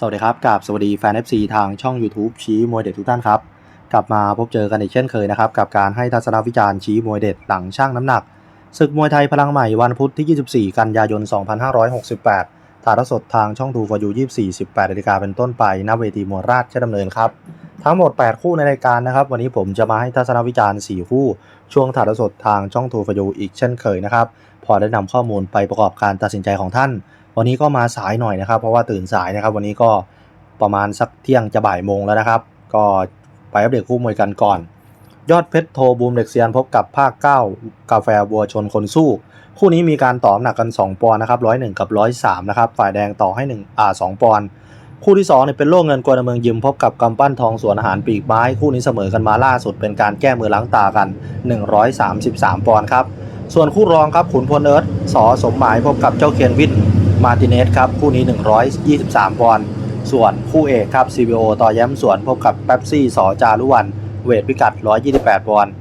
สวัสดีครับกับสวัสดีแฟน FC ทางช่อง YouTube ชี้มวยเด็ดทุกท่านครับ กลับมาพบเจอกันอีกเช่นเคยนะครับ กับการให้ทัศนวิจารณ์ชี้มวยเด็ดหลังช่างน้ำหนักศึกมวยไทยพลังใหม่วันพุธที่ 24 กันยายน 2568 ถ่ายทอดสดทางช่องทูฟอยู24 18นาฬิกาเป็นต้นไปณเวทีมวยราชดำเนินครับ ทั้งหมด 8 คู่ในรายการนะครับ วันนี้ผมจะมาให้ทัศนวิจารณ์ 4 คู่ ช่วงถ่ายทอดสดทางช่องทูฟอยูอีกเช่นเคยนะครับพอได้นำข้อมูลไปประกอบการตัดสินใจของท่าน วันนี้ก็มาสายหน่อยนะครับ เพราะว่าตื่นสายนะครับ วันนี้ก็ประมาณสักเที่ยงจะบ่ายโมงแล้วนะครับ ก็ไปอัปเดตคู่มวยกันก่อน ยอดเพชรโทบูมเด็กเซียนพบกับภาค9กาแฟบัวชนคนสู้ คู่นี้มีการต่อหนักกัน 2 ปอนด์นะครับ101กับ103นะครับฝ่ายแดงต่อให้1อ่า2ปอนด์คู่ที่2เนี่ยเป็นโล่เงินกวนเมืองยิมพบกับกำปั้นทองสวนอาหารปีกไม้คู่นี้เสมอกันมาล่าสุดเป็นการแก้มือล้างตากัน 133 ปอนด์ครับ ส่วนคู่รองครับขุนพลเอิร์ธสอสมหมายพบกับเจ้าเคียนวิน มาร์ติเนสครับคู่นี้ 123ปอนด์ส่วนคู่เอกครับ CBO ต่อแย้มสวนพบกับเป๊ปซี่สอจารุวัน เวทพิกัด 128ปอนด์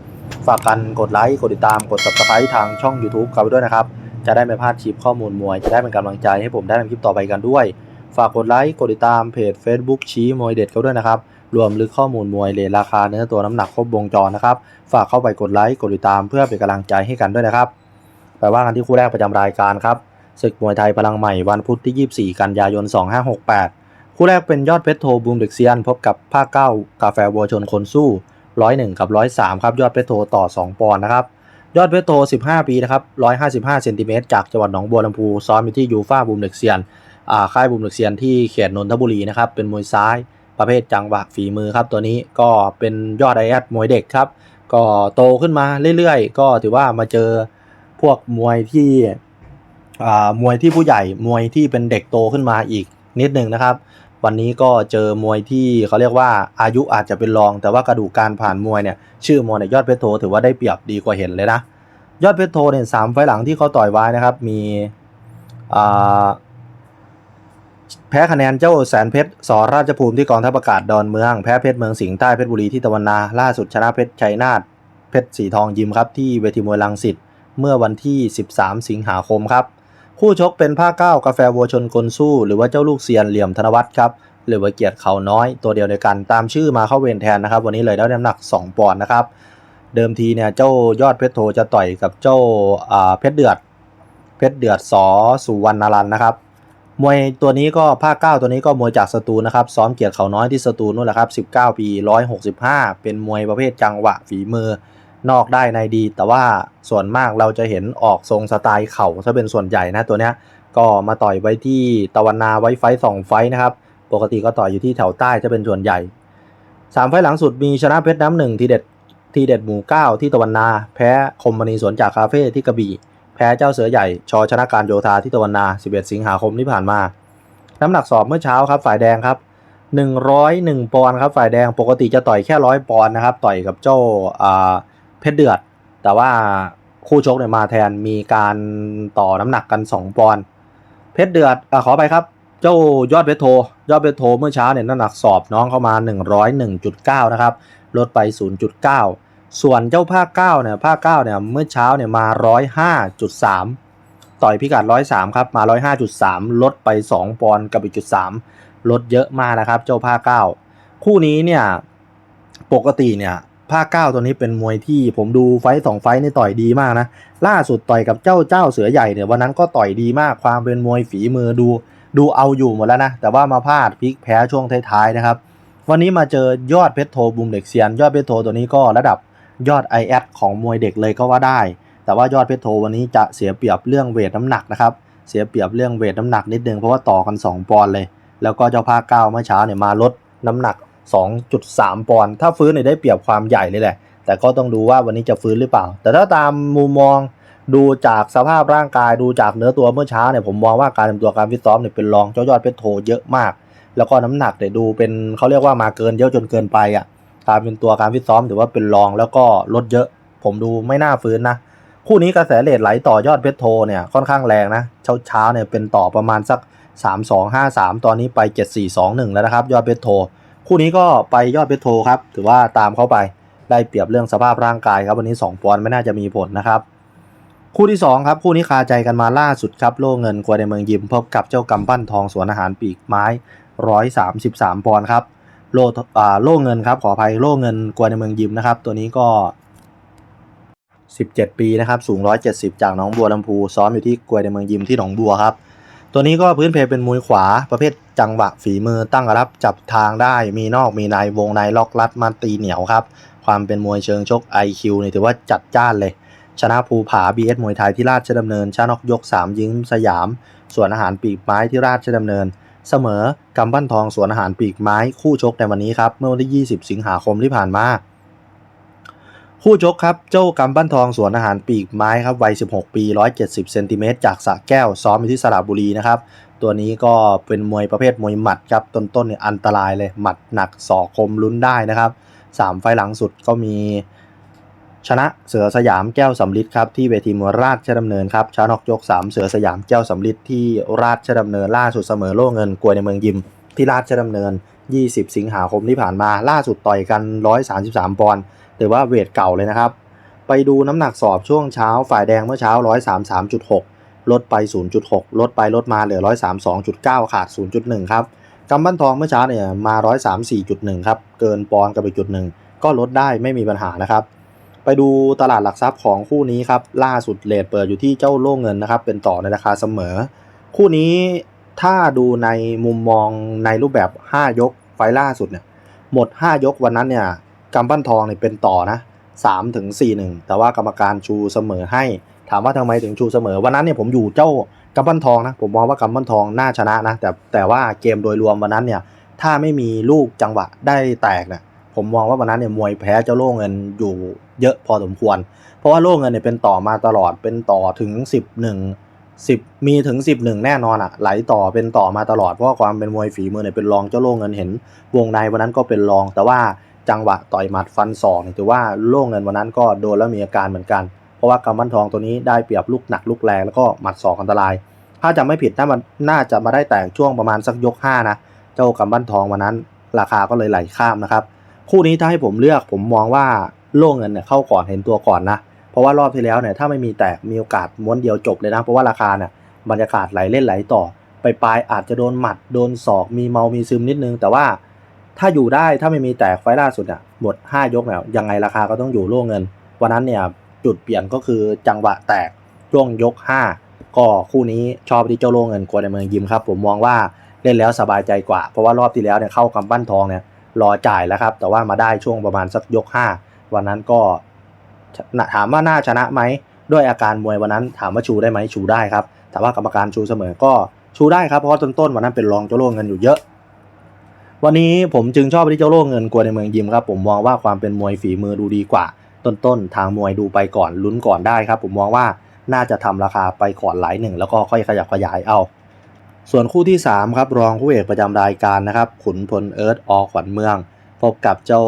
ฝากกันกดไลค์กดติดตามกด subscribe ทางช่อง YouTube กันไปด้วยนะครับ จะได้ไม่พลาดคลิปข้อมูลมวย จะได้เป็นกำลังใจให้ผมได้ทำคลิปต่อไปกันด้วย ฝากกดไลค์กดติดตามเพจ Facebook ชี้มวยเด็ดเขาด้วยนะครับรวมลึกข้อมูลมวยเลทราคาเนื้อตัวน้ำหนักครบวงจรนะครับ ฝากเข้าไปกดไลค์กดติดตามเพื่อเป็นกำลังใจให้กันด้วยนะครับ ไปว่ากันที่คู่แรกประจำรายการครับ ศึกมวยไทยพลังใหม่วันพุธที่ 24 กันยายน 2568 คู่แรกเป็นยอดเพชรโทบูมเด็กเซียน พบกับภาค9กาแฟวัวชนคนสู้101 กับ 103 ครับ ยอดเพชรโทต่อ 2 ปอนด์นะครับ ยอดเพชรโท 15 ปีนะครับ 155 เซนติเมตรจากจังหวัดหนองบัวลำพูซ้อมอยู่ที่ยูฟ่าบูมเด็กเซียนอ่าค่ายบูมเด็กเซียนที่เขตนนทบุรีนะครับเป็นมวยซ้ายประเภทจังหวะฝีมือครับ ตัวนี้ก็เป็นยอดไอแอดมวยเด็กครับ ก็โตขึ้นมาเรื่อยๆ ก็ถือว่ามาเจอพวกมวยที่ มวยที่ผู้ใหญ่มวยที่เป็นเด็กโตขึ้นมาอีกนิดหนึ่งนะครับ วันนี้ก็เจอมวยที่เขาเรียกว่าอายุอาจจะเป็นรอง แต่ว่ากระดูกการผ่านมวยเนี่ยชื่อมวยเนี่ยยอดเพชรโทถือว่าได้เปรียบดีกว่าเห็นเลยนะยอดเพชรโทเนี่ยสามไฟหลังที่เขาต่อยไว้นะครับ มีอ่าแพ้คะแนนเจ้าแสนเพชรสอราชภูมิที่กองทัพอากาศดอนเมือง แพ้เพชรเมืองสิงห์ใต้เพชรบุรีที่ตะวันนาล่าสุดชนะเพชรชัยนาทเพชรสีทองยิมครับที่เวทีมวยลังสิตเมื่อวันที่ 13 สิงหาคมครับ คู่ชกเป็นภาคเก้ากาแฟวัวชนคนสู้ หรือว่าเจ้าลูกเซียนเหลี่ยมธนวัฒน์ครับหรือว่าเกียรติเขาน้อยตัวเดียวในกันตามชื่อมาเข้าเวรแทนนะครับ วันนี้เลยได้น้ำหนัก 2 ปอนด์นะครับ เดิมทีเนี่ยเจ้ายอดเพชรโทจะต่อยกับเจ้าเพชรเดือด เพชรเดือดสอสุวรรณรันนะครับมวยตัวนี้ก็ภาคเก้าตัวนี้ก็มวยจากสตูนะครับซ้อมเกียรติเขาน้อยที่สตูนู่นแหละครับ19 ปี 165 เป็นมวยประเภทจังหวะฝีมือ นอกได้ในดี แต่ว่าส่วนมากเราจะเห็นออกทรงสไตล์เข่าถ้าเป็นส่วนใหญ่นะตัวเนี้ยก็มาต่อยไว้ที่ตะวันนาไว้ไฟสองไฟนะครับ ปกติก็ต่อยอยู่ที่แถวใต้จะเป็นส่วนใหญ่สามไฟหลังสุดมีชนะเพชรน้ำหนึ่งทีเด็ดทีเด็ดหมู่เก้าที่ตะวันนา แพ้คมมณีสวนจากคาเฟ่ที่กระบี่แพ้เจ้าเสือใหญ่ ชอชนะการโยธาที่ตะวันนา 11 สิงหาคมที่ผ่านมา น้ำหนักสอบเมื่อเช้าครับฝ่ายแดงครับ 101 ปอนด์ครับฝ่ายแดงปกติจะต่อยแค่ร้อยปอนด์นะครับ ต่อยกับเจ้าอ่า เพชรเดือด แต่ว่าคู่ชกเนี่ยมาแทนมีการต่อน้ำหนักกัน 2 ปอนด์เพชรเดือดอขอไปครับ เจ้ายอดเพชรโท ยอดเพชรโทเมื่อเช้าเนี่ยน้ำหนักสอบน้องเข้ามา 101.9 นะครับ ลดไป 0.9 ส่วนเจ้าภาค9เนี่ยภาค9เนี่ยเมื่อเช้าเนี่ยมา 105.3 ต่อยพิกัด 103 ครับ มา 105.3 ลดไป 2 ปอนด์กับอีกจุด3ลดเยอะมากนะครับ เจ้าภาค9คู่นี้เนี่ยปกติเนี่ย ภาค9ตัวนี้เป็นมวยที่ผมดูไฟสองไฟต์นี่ต่อยดีมากนะ ล่าสุดต่อยกับเจ้าเจ้าเสือใหญ่เนี่ยวันนั้นก็ต่อยดีมากความเป็นมวยฝีมือดูดูเอาอยู่หมดแล้วนะ แต่ว่ามาพลาดพลิกแพ้ช่วงท้ายๆนะครับ วันนี้มาเจอยอดเพชรโทบูมเด็กเซียน ยอดเพชรโทตัวนี้ก็ระดับยอด i ออของมวยเด็กเลยก็ว่าได้ แต่ว่ายอดเพชรโทวันนี้จะเสียเปรียบเรื่องเวทน้ำหนักนะครับ เสียเปรียบเรื่องเวทน้ำหนักนิดนึงเพราะว่าต่อกัน 2 ปอนด์เลย แล้วก็เจ้าภาคเก้าเมื่อเช้าเนี่ยมาลดน้ำหนัก 2.3 ปอนด์ถ้าฟื้นเนี่ยได้เปรียบความใหญ่เลยแหละ แต่ก็ต้องดูว่าวันนี้จะฟื้นหรือเปล่า แต่ถ้าตามมุมมองดูจากสภาพร่างกายดูจากเนื้อตัวเมื่อเช้าเนี่ยผมมองว่าการเตรียมตัวการฟิตซ้อมเนี่ยเป็นรองเจ้ายอดเพชรโทเยอะมาก แล้วก็น้ำหนักเนี่ยดูเป็นเขาเรียกว่ามาเกินเยอะจนเกินไปอะการเป็นตัวการฟิตซ้อมถือว่าเป็นรองแล้วก็ลดเยอะ ผมดูไม่น่าฟื้นนะคู่นี้กระแสเลทไหลต่อยอดเพชรโทเนี่ยค่อนข้างแรงนะเช้าเช้าเนี่ยเป็นต่อประมาณสัก 3 2 5 3 ตอนนี้ไป 7 4 2 1 แล้วนะครับ ยอดเพชรโท คู่นี้ก็ไปยอดเพชรโทครับ ถือว่าตามเข้าไปได้เปรียบเรื่องสภาพร่างกายครับ วันนี้ 2 ปอนด์ไม่น่าจะมีผลนะครับ คู่ที่ 2 ครับคู่นี้คาใจกันมาล่าสุดครับ โล่เงินกวในเมืองยิมพบกับเจ้ากำปั้นทองสวนอาหารปีกไม้ 133 ปอนด์ครับโล่อ่าโล่เงินครับขออภัยโล่เงินกวในเมืองยิมนะครับ ตัวนี้ก็ 17 ปีนะครับสูง 170 จากหนองบัวลำพูซ้อมอยู่ที่กวยในเมืองยิมที่หนองบัวครับ ตัวนี้ก็พื้นเพเป็นมวยขวาประเภทจังหวะฝีมือตั้งรับจับทางได้มีนอกมีในวงในล็อกลัดมาตีเหนียวครับ ความเป็นมวยเชิงชก IQ นี่ถือว่าจัดจ้านเลย ชนะภูผา BS มวยไทยที่ราชดำเนิน ชนะนกยก 3 ยิงสยาม ส่วนอาหารปีกไม้ที่ราชดำเนิน เสมอกำปั้นทองสวนอาหารปีกไม้คู่ชกในวันนี้ครับเมื่อวันที่ 20 สิงหาคมที่ผ่านมา คู่ชกครับ เจ้ากำปั้นทองสวนอาหารปีกไม้ครับวัย 16 ปี 170 เซนติเมตรจากสระแก้วซ้อมอยู่ที่สระบุรีนะครับ ตัวนี้ก็เป็นมวยประเภทมวยหมัดครับ ต้นๆเนี่ยอันตรายเลย หมัดหนักศอกคมลุ้นได้นะครับ 3 ไฟหลังสุดก็มีชนะเสือสยามแก้วสำลิดครับที่เวทีมวยราชดำเนินครับชนะนอกยก 3 เสือสยามแก้วสำลิดที่ราชดำเนินล่าสุดเสมอโล่เงินกวยในเมืองยิม ที่ราชดำเนิน 20 สิงหาคมที่ผ่านมาล่าสุดต่อยกัน 133 ปอนด์ ถือว่าเวทเก่าเลยนะครับ ไปดูน้ำหนักสอบช่วงเช้าฝ่ายแดงเมื่อเช้า 133.6 ลดไป 0.6 ลดไปลดมาเหลือ 132.9 ขาด 0.1 ครับกำปั้นทองเมื่อเช้าเนี่ยมา 134.1 ครับเกินปอนด์กับไปจุดหนึ่งก็ลดได้ไม่มีปัญหานะครับ ไปดูตลาดหลักทรัพย์ของคู่นี้ครับล่าสุดเลทเปิดอยู่ที่เจ้าโล่เงินนะครับ เป็นต่อในราคาเสมอ คู่นี้ถ้าดูในมุมมองในรูปแบบ 5 ยกไฟล์ล่าสุดเนี่ยหมด 5 ยกวันนั้นเนี่ย กำปั้นทองเนี่ยเป็นต่อนะ3ถึง4 1แต่ว่ากรรมการชูเสมอให้ ถามว่าทำไมถึงชูเสมอวันนั้นเนี่ยผมอยู่เจ้ากำปั้นทองนะผมมองว่ากำปั้นทองน่าชนะนะแต่แต่ว่าเกมโดยรวมวันนั้นเนี่ยถ้าไม่มีลูกจังหวะได้แตกเนี่ยผมมองว่าวันนั้นเนี่ยมวยแพ้เจ้าโล่เงินอยู่เยอะพอสมควร เพราะว่าโล่เงินเนี่ยเป็นต่อมาตลอดเป็นต่อถึง 11 10 มีถึง 11 แน่นอนอะไหลต่อเป็นต่อมาตลอดเพราะความเป็นมวยฝีมือเนี่ยเป็นรองเจ้าโล่เงินเห็น วงในวันนั้นก็เป็นรองแต่ว่า จังหวะต่อยหมัดฟันศอกเนี่ยถือว่าโล่งเงินวันนั้นก็โดนแล้วมีอาการเหมือนกัน เพราะว่ากำปั้นทองตัวนี้ได้เปรียบลูกหนักลูกแรงแล้วก็หมัดศอกอันตราย ถ้าจำไม่ผิดน่ามันน่าจะมาได้แตกช่วงประมาณสักยก5นะเจ้ากำปั้นทองวันนั้น ราคาก็เลยไหลข้ามนะครับคู่นี้ถ้าให้ผมเลือกผมมองว่าโล่งเงินเนี่ยเข้าก่อนเห็นตัวก่อนนะเพราะว่ารอบที่แล้วเนี่ยถ้าไม่มีแตกมีโอกาสม้วนเดียวจบเลยนะเพราะว่าราคาเนี่ยบรรยากาศไหลเล่นไหลต่อไปปลายอาจจะโดนหมัดโดนศอกมีเมามีซึมนิดนึง แต่ว่า ถ้าอยู่ได้ถ้าไม่มีแตกไฟล์ล่าสุดเนี่ยหมด 5 ยกเนี่ยยังไงราคาก็ต้องอยู่โล่เงิน วันนั้นเนี่ยจุดเปลี่ยนก็คือจังหวะแตกช่วงยก 5 ก็คู่นี้ชอบที่เจ้าโล่เงินกวนในเมืองยิมครับ ผมมองว่าเล่นแล้วสบายใจกว่า เพราะว่ารอบที่แล้วเนี่ยเข้ากำปั้นทองเนี่ยรอจ่ายแล้วครับ แต่ว่ามาได้ช่วงประมาณสักยก 5 วันนั้นก็ถามว่าน่าชนะไหมด้วยอาการมวยวันนั้นถามว่าชูได้ไหมชูได้ครับแต่ว่ากรรมการชูเสมอก็ชูได้ครับเพราะว่าต้นๆวันนั้นเป็นรองเจ้าโล่เงินอยู่เยอะ วันนี้ผมจึงชอบที่เจ้าโล่เงินกลัวในเมืองยิมครับ ผมมองว่าความเป็นมวยฝีมือดูดีกว่า ต้นๆ ทางมวยดูไปก่อนลุ้นก่อนได้ครับ ผมมองว่าน่าจะทำราคาไปก่อนหลายหนึ่ง แล้วก็ค่อยขยับขยายเอา ส่วนคู่ที่ 3 ครับรองคู่เอกประจำรายการนะครับ ขุนพลเอิร์ธอขวัญเมือง พบกับเจ้า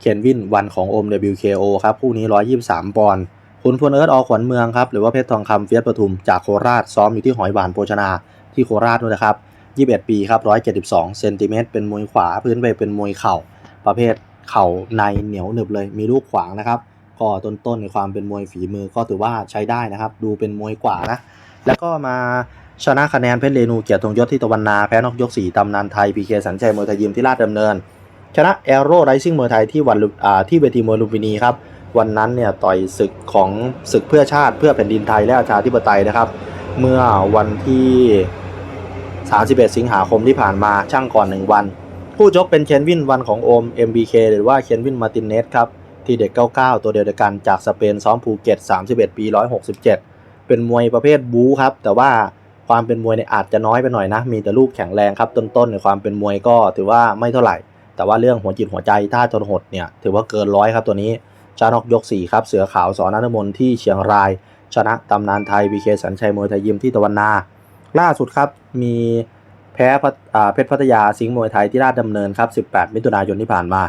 เคนวินวันของโอม WKO ครับคู่นี้ 123 ปอนด์ขุนพลเอิร์ธอขวัญเมืองครับหรือว่าเพชรทองคำเฟียสปทุมจากโคราชซ้อมอยู่ที่หอยหวานโภชนาที่โคราชนู่นนะครับ 21 ปีครับ172เซนติเมตรเป็นมวยขวาพื้นไปเป็นมวยเข่า ประเภทเข่าในเหนียวหนึบเลย มีลูกขวางนะครับ ก็ต้นๆในความเป็นมวยฝีมือก็ถือว่าใช้ได้นะครับ ดูเป็นมวยกว่านะ แล้วก็มาชนะคะแนนเพชรเรนูเกียรติธงยศที่ตะวันนาแพ้นอกยก 4ตำนานไทยพีเคสัญชัยมวยไทยยิมที่ราชดำเนิน ชนะแอโร่ไรซิ่งมวยไทยที่วันอ่าที่เวทีมวยลุมพินีครับวันนั้นเนี่ยต่อยศึกของศึกเพื่อชาติเพื่อแผ่นดินไทยและอาชาธิปไตยนะครับ เมื่อวันที่ 31 สิงหาคมที่ผ่านมาช่างก่อน 1 วัน ผู้ชกเป็นเคนวินวันของโอม MBK หรือว่าเคนวินมาตินเนสครับ ที่เด็ก 99 ตัวเดียวกันจากสเปนซ้อมภูเก็ต 31 ปี 167 เป็นมวยประเภทบู๊ครับ แต่ว่าความเป็นมวยเนี่ยอาจจะน้อยไปหน่อยนะ มีแต่ลูกแข็งแรงครับ ต้นๆในความเป็นมวยก็ถือว่าไม่เท่าไหร่ แต่ว่าเรื่องหัวจิตหัวใจท่าจนหดเนี่ยถือว่าเกินร้อยครับตัวนี้ชานอกยก 4 ครับ เสือขาวสอนนมนที่เชียงราย ชนะตำนานไทยบีเคสัญชัยมวยไทยยิมที่ตะวันนา ล่าสุดครับ มีแพ้เพชรพัทยาสิงห์มวยไทยที่ราชดำเนินครับ 18 มิถุนายนที่ผ่านมา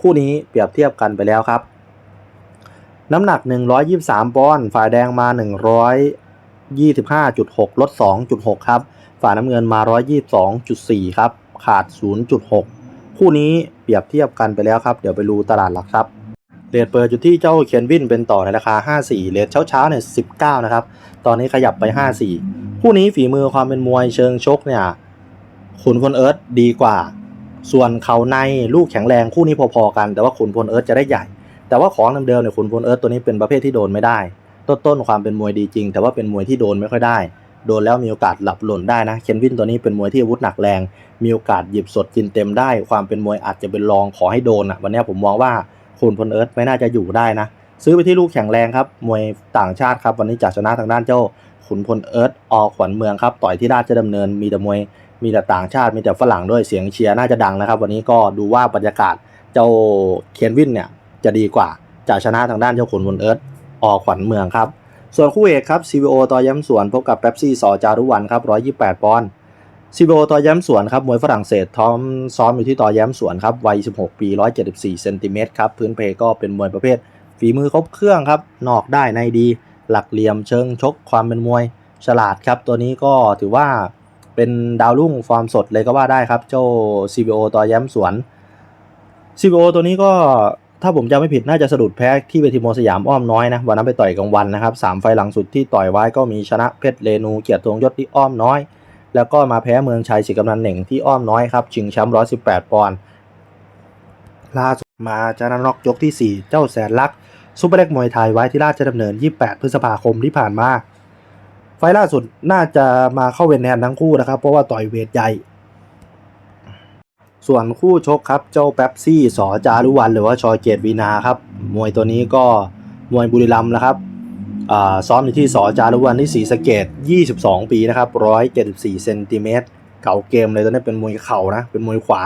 คู่นี้เปรียบเทียบกันไปแล้วครับ น้ำหนัก 123 ปอนด์ฝ่ายแดงมา 125.6 ลด 2.6 ครับ ฝ่ายน้ำเงินมา 122.4 ครับ ขาด 0.6 คู่นี้เปรียบเทียบกันไปแล้วครับ เดี๋ยวไปดูตลาดหลักทรัพย์ เรทเปิดอยู่ที่เจ้าเคนวินเป็นต่อในราคา 54เรทเช้าๆเนี่ย19 นะครับ ตอนนี้ขยับไป 54 คู่นี้ฝีมือความเป็นมวยเชิงชกเนี่ยขุนพลเอิร์ธดีกว่า ส่วนเขาในลูกแข็งแรงคู่นี้พอๆกัน แต่ว่าขุนพลเอิร์ธจะได้ใหญ่ แต่ว่าของเดิมๆเนี่ยขุนพลเอิร์ธตัวนี้เป็นประเภทที่โดนไม่ได้ ต้นต้นๆความเป็นมวยดีจริง แต่ว่าเป็นมวยที่โดนไม่ค่อยได้ โดนแล้วมีโอกาสหลับหล่นได้นะเคนวินตัวนี้เป็นมวยที่อาวุธหนักแรง มีโอกาสหยิบสดกินเต็มได้ ความเป็นมวยอาจจะเป็นรองขอให้โดนอะวันนี้ผมมองว่า ขุนพลเอิร์ธไม่น่าจะอยู่ได้นะ ซื้อไปที่ลูกแข็งแรงครับ มวยต่างชาติครับ วันนี้จะชนะทางด้านเจ้าขุนพลเอิร์ธอขวัญเมืองครับ ต่อยที่ราชดำเนินมีแต่มวยมีแต่ต่างชาติมีแต่ฝรั่งด้วยเสียงเชียร์น่าจะดังนะครับ วันนี้ก็ดูว่าบรรยากาศเจ้าเคนวินเนี่ยจะดีกว่าจะชนะทางด้านเจ้าขุนพลเอิร์ธอขวัญเมืองครับ ส่วนคู่เอกครับ CVO ต่อย้ำสวนพบกับเป๊ปซี่สอจารุวันครับ128 ปอนด์ CVO ต่อย้ำสวนครับมวยฝรั่งเศสท้อมซ้อมอยู่ที่ต่อย้ำสวนครับวัย 16 ปี 174เซนติเมตรครับพื้นเพก็เป็นมวยประเภท ฝีมือครบเครื่องครับ นอกได้ในดี หลักเหลี่ยมเชิงชกความเป็นมวยฉลาดครับ ตัวนี้ก็ถือว่าเป็นดาวรุ่งฟอร์มสดเลยก็ว่าได้ครับ เจ้า CVO ต่อย้ำสวน CVO ตัวนี้ก็ถ้าผมจำไม่ผิดน่าจะสะดุดแพ้ที่เวทีมวยสยามอ้อมน้อยนะวันนั้นไปต่อยกลางวันนะครับสามไฟหลังสุดที่ต่อยไว้ก็มีชนะเพชรเรนูเกียรติทวงยศที่อ้อมน้อย แล้วก็มาแพ้เมืองชัยศิกำนันเหน่งที่อ้อมน้อยครับชิงแชมป์118 ปอนด์ล่าสุดมาชนนอกยกที่ 4 เจ้าแสนลักษ์ซุปเปอร์เล็กมวยไทยไว้ที่ราชดำเนิน 28 พฤษภาคมที่ผ่านมา ไฟล่าสุดน่าจะมาเข้าเวรแทนทั้งคู่นะครับ เพราะว่าต่อยเวทใหญ่ ส่วนคู่ชกครับเจ้าแป๊บซี่สอจารุวันหรือว่าชอยเกตวีนาครับมวยตัวนี้ก็มวยบุรีรัมย์นะครับ ซ้อมอยู่ที่สอจารุวันที่ศรีสะเกด22 ปีนะครับ174เซนติเมตรเก่าเกมเลยตัวนี้เป็นมวยเข่านะ เป็นมวยขวา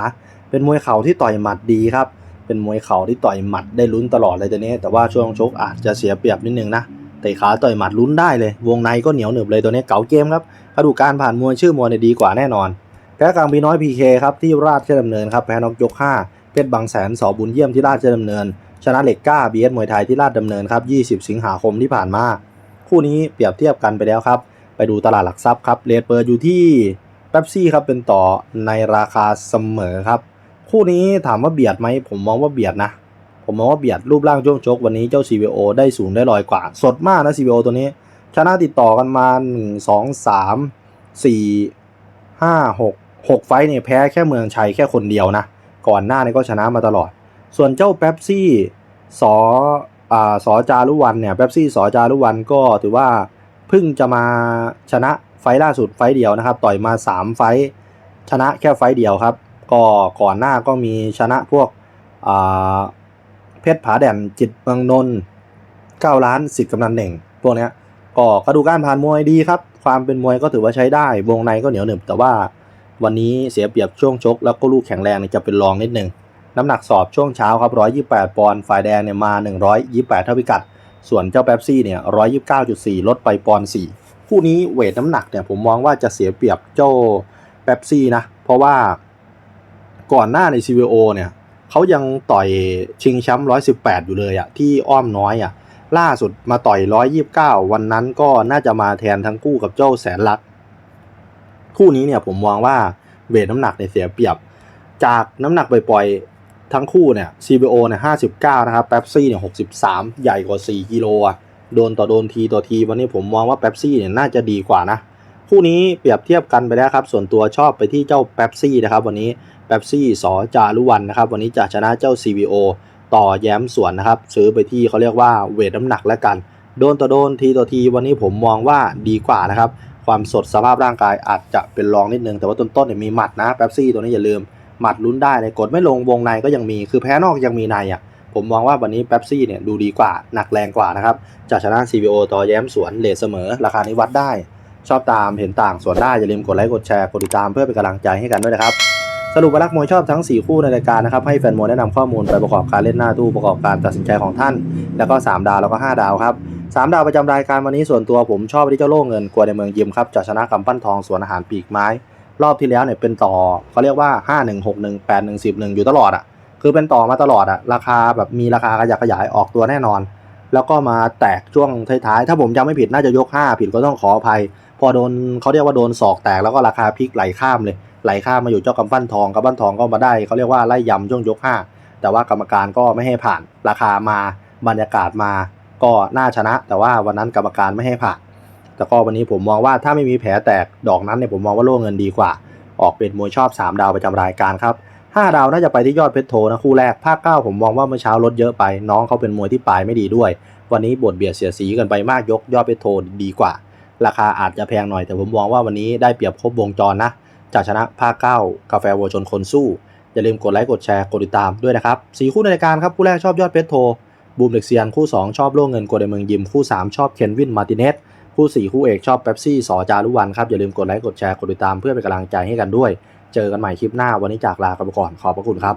เป็นมวยเข่าที่ต่อยหมัดดีครับ เป็นมวยเข่าที่ต่อยหมัดได้ลุ้นตลอดเลยตัวนี้ แต่ว่าช่วงชกอาจจะเสียเปรียบนิดนึงนะเตะขาต่อยหมัดลุ้นได้เลย วงในก็เหนียวหนึบเลยตัวนี้เก่าเกมครับกระดูกการผ่านมวยชื่อมวยเนี่ยดีกว่าแน่นอนแพ้กลางพีน้อยพีเคครับที่ราชดำเนินครับแพ้นอกยก 5 เพชรบางแสนสอบุญเยี่ยมที่ราชดำเนิน ชนะเหล็กก้าบีเอสมวยไทยที่ราชดำเนินครับ 20 สิงหาคมที่ผ่านมา คู่นี้เปรียบเทียบกันไปแล้วครับ ไปดูตลาดหลักทรัพย์ครับเลทเปิดอยู่ที่เป๊ปซี่ครับเป็นต่อในราคาเสมอครับ คู่นี้ถามว่าเบียดไหมผมมองว่าเบียดนะ ผมมองว่าเบียดรูปร่างช่วงชกวันนี้เจ้า CVO ได้สูงได้ลอยกว่า สดมากนะ CVO ตัวนี้ ชนะติดต่อกันมา 1 2 3 4 5 6 6 ไฟเนี่ยแพ้แค่เมืองชัยแค่คนเดียวนะ ก่อนหน้านี้ก็ชนะมาตลอด ส่วนเจ้าเป๊ปซี่สออ่าสอจารุวันเนี่ยเป๊ปซี่สอจารุวันก็ถือว่าเพิ่งจะมาชนะไฟต์ล่าสุดไฟเดียวนะครับ ต่อยมา 3 ไฟต์ชนะแค่ไฟเดียวครับ ก็ก่อนหน้าก็มีชนะพวกอ่าเพชรผาแด่นจิตเมืองนนท์9ล้านสิทธิ์กำนันเหน่งพวกเนี้ยก็กระดูกการผ่านมวยดีครับ ความเป็นมวยก็ถือว่าใช้ได้ วงในก็เหนียวหนึบแต่ว่าวันนี้เสียเปรียบช่วงชก แล้วก็ลูกแข็งแรงจะเป็นรองนิดนึง น้ำหนักสอบช่วงเช้าครับ128 ปอนด์ฝ่ายแดงเนี่ยมา 128 เท่าพิกัด ส่วนเจ้าแป๊บซี่เนี่ย129.4 ลดไปปอนด์4คู่นี้เวทน้ำหนักเนี่ยผมมองว่าจะเสียเปรียบเจ้าแป๊บซี่นะ เพราะว่าก่อนหน้าใน CVO เนี่ยเขายังต่อยชิงแชมป์118 อยู่เลยอะที่อ้อมน้อยอะล่าสุดมาต่อย 129 วันนั้นก็น่าจะมาแทนทั้งคู่กับเจ้าแสนลักคู่นี้เนี่ยผมมองว่าเวทน้ำหนักเนี่ยเสียเปรียบ จากน้ำหนักปล่อย ทั้งคู่เนี่ย CBO เนี่ย59นะครับเป๊ปซี่เนี่ย63ใหญ่กว่า4กิโลอะโดนต่อโดนทีต่อที วันนี้ผมมองว่าเป๊ปซี่เนี่ยน่าจะดีกว่านะ คู่นี้เปรียบเทียบกันไปแล้วครับ ส่วนตัวชอบไปที่เจ้าเป๊ปซี่นะครับ วันนี้เป๊ปซี่สอจารุวันนะครับ วันนี้จะชนะเจ้า CBO ต่อแย้มสวนนะครับ ซื้อไปที่เขาเรียกว่าเวทน้ำหนักแล้วกัน โดนต่อโดนทีต่อที วันนี้ผมมองว่าดีกว่านะครับ ความสดสภาพร่างกายอาจจะเป็นรองนิดนึงแต่ว่าต้นๆเนี่ยมีหมัดนะแป๊บซี่ตัวนี้อย่าลืม หมัดลุ้นได้ในกดไม่ลงวงในก็ยังมีคือแพ้นอกยังมีในอะผมมองว่าวันนี้แป๊บซี่เนี่ยดูดีกว่าหนักแรงกว่านะครับจะชนะ CVO ต่อแย้มสวนเลทเสมอ ราคานี้วัดได้ ชอบตามเห็นต่างส่วนได้ อย่าลืมกดไลค์กดแชร์กดติดตามเพื่อเป็นกำลังใจให้กันด้วยนะครับ สรุปว่ารักมวยชอบทั้ง 4 คู่ในรายการนะครับ ให้แฟนมวยแนะนำข้อมูลไปประกอบการเล่นหน้าตู้ประกอบการตัดสินใจของท่าน แล้วก็ 3 ดาวแล้วก็ 5 ดาวครับสามดาวประจำรายการวันนี้ส่วนตัวผมชอบที่เจ้าโล่เงินกลัวในเมืองยิมครับจะชนะกำปั้นทองสวนอาหารปีกไม้ รอบที่แล้วเนี่ยเป็นต่อเขาเรียกว่า5 1 6 1 8 1 10 1อยู่ตลอดอะ คือเป็นต่อมาตลอดอะ ราคาแบบมีราคาขยักขยายออกตัวแน่นอน แล้วก็มาแตกช่วงท้ายๆ ถ้าผมจำไม่ผิดน่าจะยก 5 ผิดก็ต้องขออภัย พอโดนเขาเรียกว่าโดนศอกแตกแล้วก็ราคาพลิกไหลข้ามเลย ไหลข้ามมาอยู่เจ้ากำปั้นทองกำปั้นทองก็มาได้เขาเรียกว่าไล่ยำช่วงยก 5 แต่ว่ากรรมการก็ไม่ให้ผ่าน ราคามาบรรยากาศมา ก็น่าชนะ แต่ว่าวันนั้นกรรมการไม่ให้ผ่าน แต่ก็วันนี้ผมมองว่าถ้าไม่มีแผลแตกดอกนั้นเนี่ยผมมองว่าโล่เงินดีกว่า ออกเป็นมวยชอบ 3 ดาวประจำรายการครับ5ดาวน่าจะไปที่ยอดเพชรโทนะคู่แรกภาค9ผมมองว่าเมื่อเช้าลดเยอะไป น้องเขาเป็นมวยที่ปลายไม่ดีด้วย วันนี้บทเบียดเสียสีกันไปมากยกยอดเพชรโทดีกว่า ราคาอาจจะแพงหน่อยแต่ผมมองว่าวันนี้ได้เปรียบครบวงจรนะจะชนะภาค9กาแฟวัวชนคนสู้อย่าลืมกดไลค์กดแชร์กดติดตามด้วยนะครับสีคู่ในรายการครับคู่แรกชอบยอดเพชรโทบูมเด็กเซียนคู่ 2 ชอบโล่เงินโกเดเมืองยิมคู่ 3 ชอบเคนวินมาร์ติเนส คู่4คู่เอกชอบเป๊ปซี่สอจารุวันครับอย่าลืมกดไลค์กดแชร์กดติดตามเพื่อเป็นกำลังใจให้กันด้วย เจอกันใหม่คลิปหน้าวันนี้จากลาไปก่อนขอบพระคุณครับ